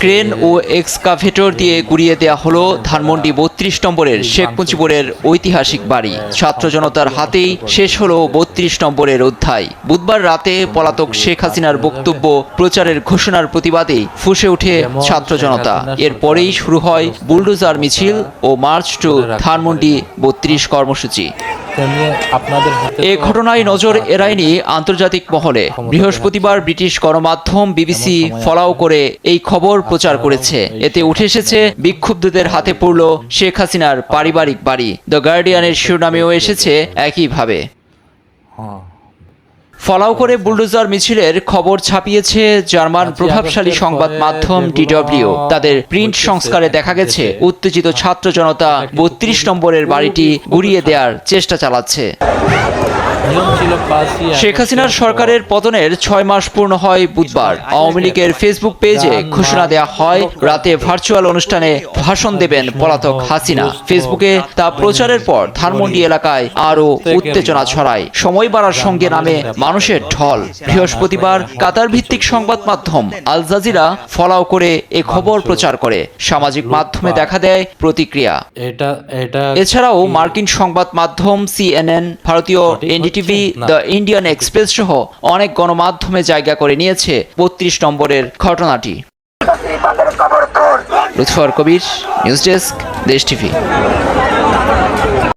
Crane ও excavator দিয়ে গুড়িয়ে দেওয়া হলো ধানমন্ডি বত্রিশ নম্বরের শেখ মুজিবুরের ঐতিহাসিক বাড়ি। ছাত্র জনতার হাতেই শেষ হলো বত্রিশ নম্বরের অধ্যায়। বুধবার রাতে পলাতক শেখ হাসিনার বক্তব্য, প্রচারের ঘোষণার প্রতিবাদে ফুসে ওঠে ছাত্র জনতা। এরপরেই শুরু হয় বুলডোজার মিছিল ও মার্চ টু ধানমন্ডি বত্রিশ কর্মসূচি। এ ঘটনায় নজর এড়ায়নি আন্তর্জাতিক মহলে। বৃহস্পতিবার ব্রিটিশ গণমাধ্যম বিবিসি ফলাও করে এই খবর প্রচার করেছে। এতে উঠে এসেছে বিক্ষুব্ধদের হাতে পড়ল শেখ হাসিনার পারিবারিক বাড়ি। দ্য গার্ডিয়ানের শিরোনামেও এসেছে একইভাবে। হ্যাঁ। ফলাও করে বুলডোজার মিছিলের খবর ছাপিয়েছে জার্মান প্রভাবশালী সংবাদ মাধ্যম ডিডব্লিউ। তাদের প্রিন্ট সংস্কারে দেখা গেছে উত্তেজিত ছাত্র জনতা বত্রিশ নম্বরের বাড়িটি গুড়িয়ে দেওয়ার চেষ্টা চালাচ্ছে। শেখ হাসিনার সরকারের পতনের ছয় মাস পূর্ণ হয় বুধবার। আওয়ামী লীগের ফেসবুক পেজে ঘোষণা দেওয়া হয় রাতে ভার্চুয়াল অনুষ্ঠানে ভাষণ দেবেন পলাতক হাসিনা। ফেসবুকে তা প্রচারের পর ধানমন্ডি এলাকায় আরও উত্তেজনা ছড়ায়। সময় বাড়ার সঙ্গে নামে মানুষের ঢল। বৃহস্পতিবার কাতার ভিত্তিক সংবাদ মাধ্যম আল জাজিরা ফলাও করে এ খবর প্রচার করে। সামাজিক মাধ্যমে দেখা দেয় প্রতিক্রিয়া। এটা এটা এছাড়াও মার্কিন সংবাদ মাধ্যম সিএনএন ভারতীয় এনডিটিভি দ্য ইন্ডিয়ান এক্সপ্রেস সহ অনেক গণমাধ্যমে জায়গা করে নিয়েছে বত্রিশ নম্বরের ঘটনাটি। Lutfor Kabir news desk Desh TV.